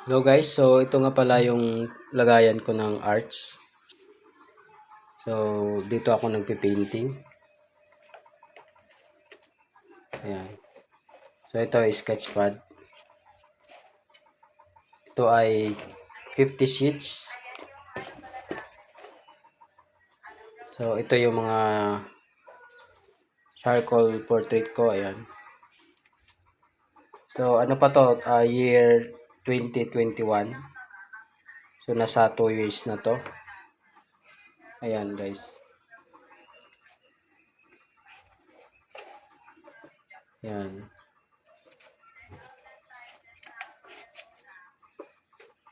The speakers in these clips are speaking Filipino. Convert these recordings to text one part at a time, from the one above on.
Hello guys, so ito nga pala yung lagayan ko ng arts. So, dito ako nagpipainting. Ayan. So, ito ay sketchpad. Ito ay 50 sheets. So, ito yung mga charcoal portrait ko. Ayan. So, ano pa to? Ah, year 2021. So, nasa 2 years na to. Ayan, guys. Ayan.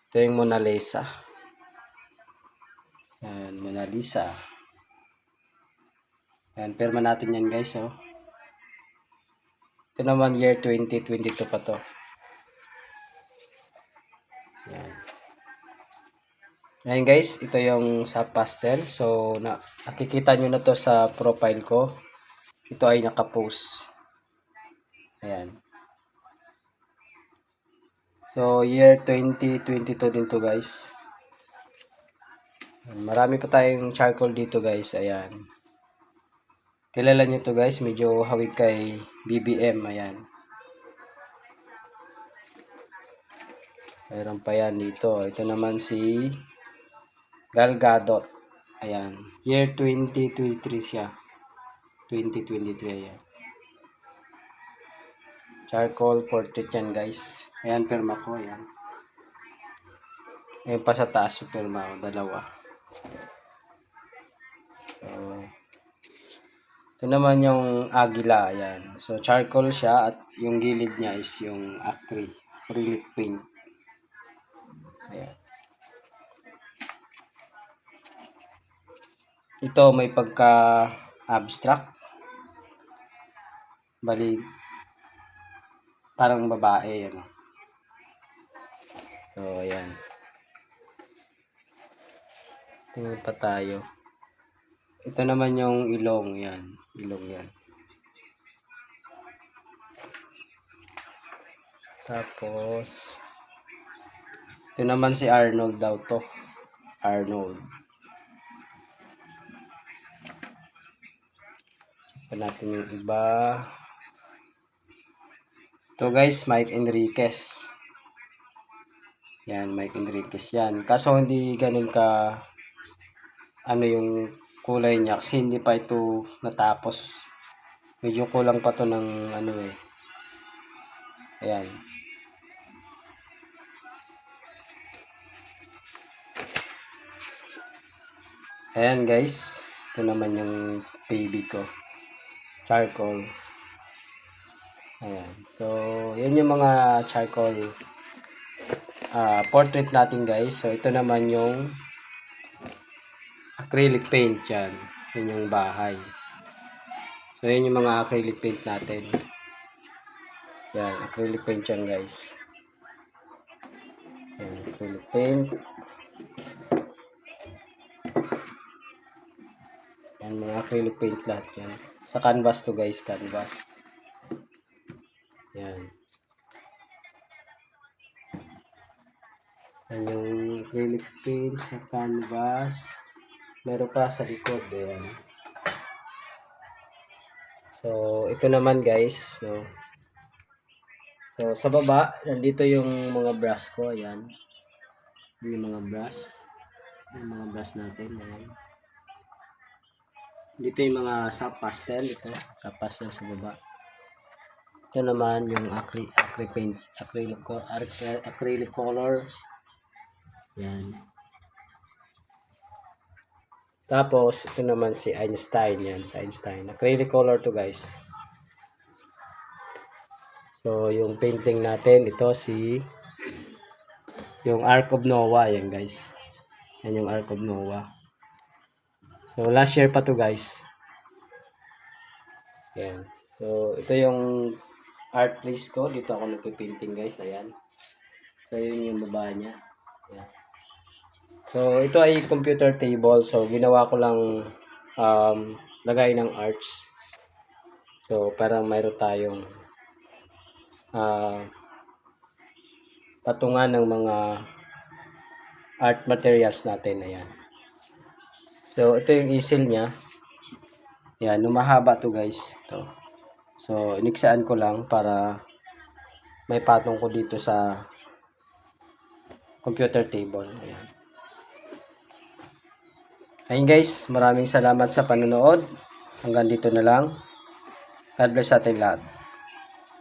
Ito yung Mona Lisa. Ayan, Mona Lisa. Ayan, perma natin yan, guys, oh. Ito naman, year 2022 pa to. Ayan. Ayan guys, ito yung sa pastel. So, na, nakikita nyo na to sa profile ko. Ito ay nakapost. Ayan. So, year 2022 din to guys. Marami pa tayong charcoal dito guys. Ayan. Kilala nyo to guys. Medyo hawig kay BBM. Ayan. Mayroon pa yan dito. Ito naman si Gal Gadot. Ayan. Year 2023 siya. 2023 ayan. Charcoal portrait yan guys. Ayan perma ko. Ayan. Ayan pa sa taas yung perma ko. Dalawa. So, ito naman yung agila. Ayan. So, charcoal siya at yung gilid niya is yung acry. Acrylic paint. Ayan. Ito may pagka abstract. Bali parang babae ano. So ayan. Tingnan pa tayo. Ito naman yung ilong yan. Ilong yan. Tapos ito naman si Arnold daw to. Arnold. Pa natin yung iba. Ito guys, Mike Enriquez. Yan, Mike Enriquez yan. Kaso hindi ganun ka ano yung kulay niya kasi hindi pa ito natapos. Medyo kulang pa to ng ano eh. Ayan. Ayan guys. Ito naman yung baby ko. Charcoal. Ayan. So, yan yung mga charcoal ah, portrait natin guys. So, ito naman yung acrylic paint yan. Yan yung bahay. So, yan yung mga acrylic paint natin. Yan, acrylic paint yan guys. Yan, acrylic paint. Yan, mga acrylic paint lahat yan. Sa canvas to guys, canvas. Yan. Yan yung acrylic paint sa canvas. Meron pa sa likod. Ayan. So, ito naman guys. No? So, sa baba, nandito yung mga brush ko. Ayan. Yung mga brush. Yung mga brush natin. Ayan. Dito yung mga sa pastel. Ito. Sa pastel sa baba. Ito naman yung acry, acry paint. Acrylic, co- acry- acrylic color. Yan. Tapos, ito naman si Einstein. Yan, si Einstein. Acrylic color to guys. So, yung painting natin, ito si yung Ark of Noah. Yan guys. Yan yung Ark of Noah. So, last year pa to guys. Yan. So, ito yung art place ko. Dito ako nagpipainting guys. Ayan. So, yun yung baba niya. Ayan. So, ito ay computer table. So, ginawa ko lang um, lagay ng arts. So, parang mayroon tayong ah patungan ng mga art materials natin. Ayan. So, ito yung easel niya. Ayan, lumahaba to guys. Ito. So, iniksaan ko lang para may patong ko dito sa computer table. Ayan. Ayun guys, maraming salamat sa panonood. Hanggang dito na lang. God bless sa ating lahat.